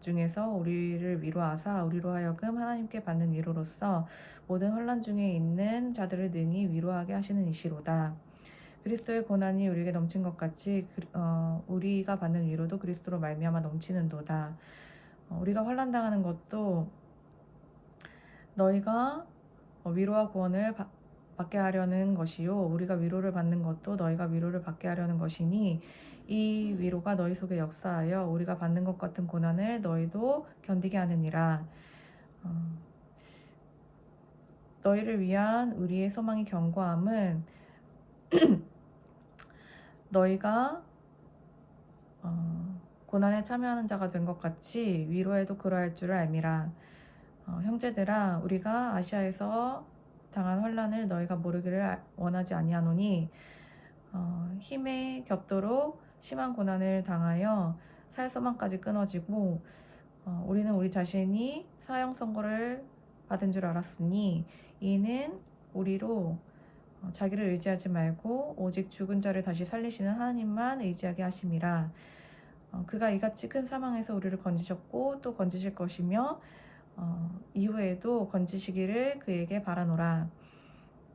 중에서 우리를 위로하사 우리로 하여금 하나님께 받는 위로로서 모든 혼란 중에 있는 자들을 능히 위로하게 하시는 이시로다. 그리스도의 고난이 우리에게 넘친 것 같이 그- 어, 우리가 받는 위로도 그리스도로 말미암아 넘치는도다. 어, 우리가 환난 당하는 것도 너희가 어, 위로와 구원을 받- 받게 하려는 것이요 우리가 위로를 받는 것도 너희가 위로를 받게 하려는 것이니 이 위로가 너희 속에 역사하여 우리가 받는 것 같은 고난을 너희도 견디게 하느니라. 어, 너희를 위한 우리의 소망이 견고함은 너희가 어, 고난에 참여하는 자가 된 것 같이 위로에도 그러할 줄을 알미라. 어, 형제들아, 우리가 아시아에서 당한 환란을 너희가 모르기를 아- 원하지 아니하노니 어, 힘에 겹도록 심한 고난을 당하여 살 소망까지 끊어지고 어, 우리는 우리 자신이 사형 선고를 받은 줄 알았으니 이는 우리로 어, 자기를 의지하지 말고 오직 죽은 자를 다시 살리시는 하나님만 의지하게 하심이라. 어, 그가 이같이 큰 사망에서 우리를 건지셨고 또 건지실 것이며 어, 이후에도 건지시기를 그에게 바라노라.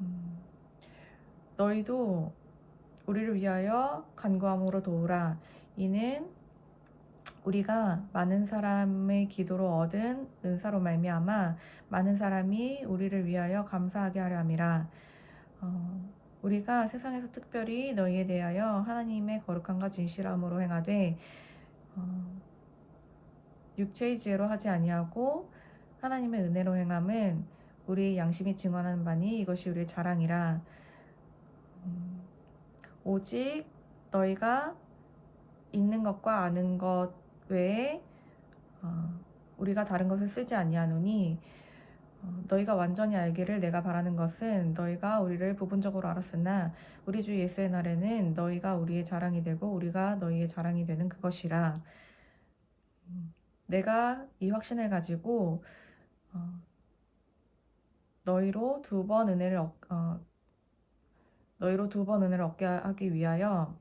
음, 너희도 우리를 위하여 간구함으로 도우라. 이는 우리가 많은 사람의 기도로 얻은 은사로 말미암아 많은 사람이 우리를 위하여 감사하게 하려 함이라. 어, 우리가 세상에서 특별히 너희에 대하여 하나님의 거룩함과 진실함으로 행하되 어, 육체의 지혜로 하지 아니하고 하나님의 은혜로 행함은 우리 양심이 증언하는 바니 이것이 우리의 자랑이라. 음, 오직 너희가 읽는 것과 아는 것 외에 어, 우리가 다른 것을 쓰지 아니하노니 어, 너희가 완전히 알기를 내가 바라는 것은 너희가 우리를 부분적으로 알았으나 우리 주 예수의 날에는 너희가 우리의 자랑이 되고 우리가 너희의 자랑이 되는 그것이라. 음, 내가 이 확신을 가지고 어, 너희로 두 번 은혜를 얻, 어, 너희로 두 번 은혜를 얻게 하기 위하여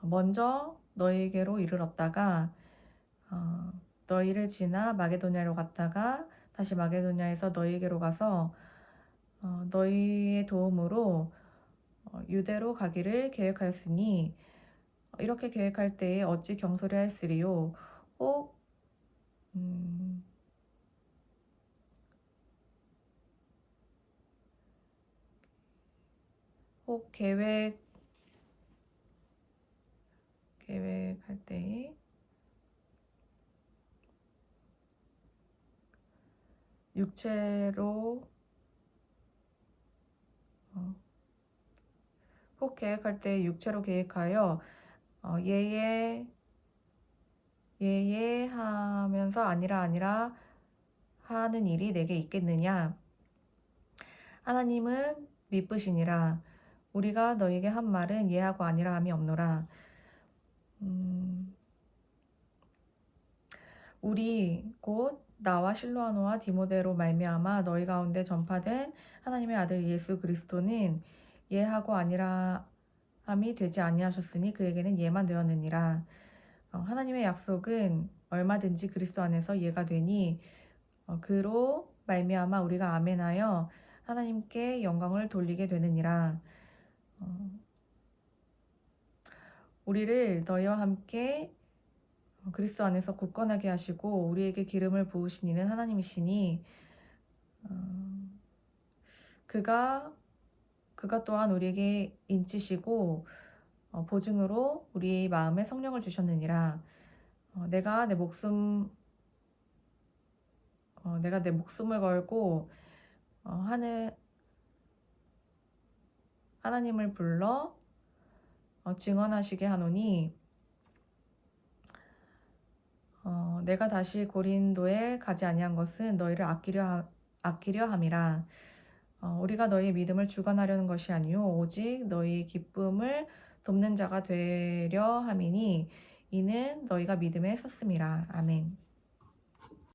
먼저 너희에게로 이르렀다가 어, 너희를 지나 마게도냐로 갔다가 다시 마게도냐에서 너희에게로 가서 어, 너희의 도움으로 어, 유대로 가기를 계획하였으니 이렇게 계획할 때에 어찌 경솔해 하였으리요? 혹 음, 혹 계획 계획할 때에 육체로? 어, 혹 계획할 때 육체로 계획하여 어, 예예 예예 하면서 아니라 아니라 하는 일이 내게 있겠느냐? 하나님은 미쁘시니라. 우리가 너에게 한 말은 예하고 아니라 함이 없노라. 음, 우리 곧 나와 실로아노와 디모데로 말미암아 너희 가운데 전파된 하나님의 아들 예수 그리스도는 예하고 아니라 함이 되지 아니하셨으니 그에게는 예만 되었느니라. 어, 하나님의 약속은 얼마든지 그리스도 안에서 예가 되니 어, 그로 말미암아 우리가 아멘하여 하나님께 영광을 돌리게 되느니라. 어, 우리를 너희와 함께 그리스도 안에서 굳건하게 하시고 우리에게 기름을 부으신 이는 하나님이시니 어, 그가 그가 또한 우리에게 인치시고 어, 보증으로 우리 마음에 성령을 주셨느니라. 어, 내가 내 목숨 어, 내가 내 목숨을 걸고 어, 하늘 하나님을 불러 어, 증언하시게 하노니 어, 내가 다시 고린도에 가지 아니한 것은 너희를 아끼려 하- 아끼려 함이라. 어, 우리가 너희 믿음을 주관하려는 것이 아니요 오직 너희 기쁨을 돕는 자가 되려 함이니 이는 너희가 믿음에 섰음이라 아멘.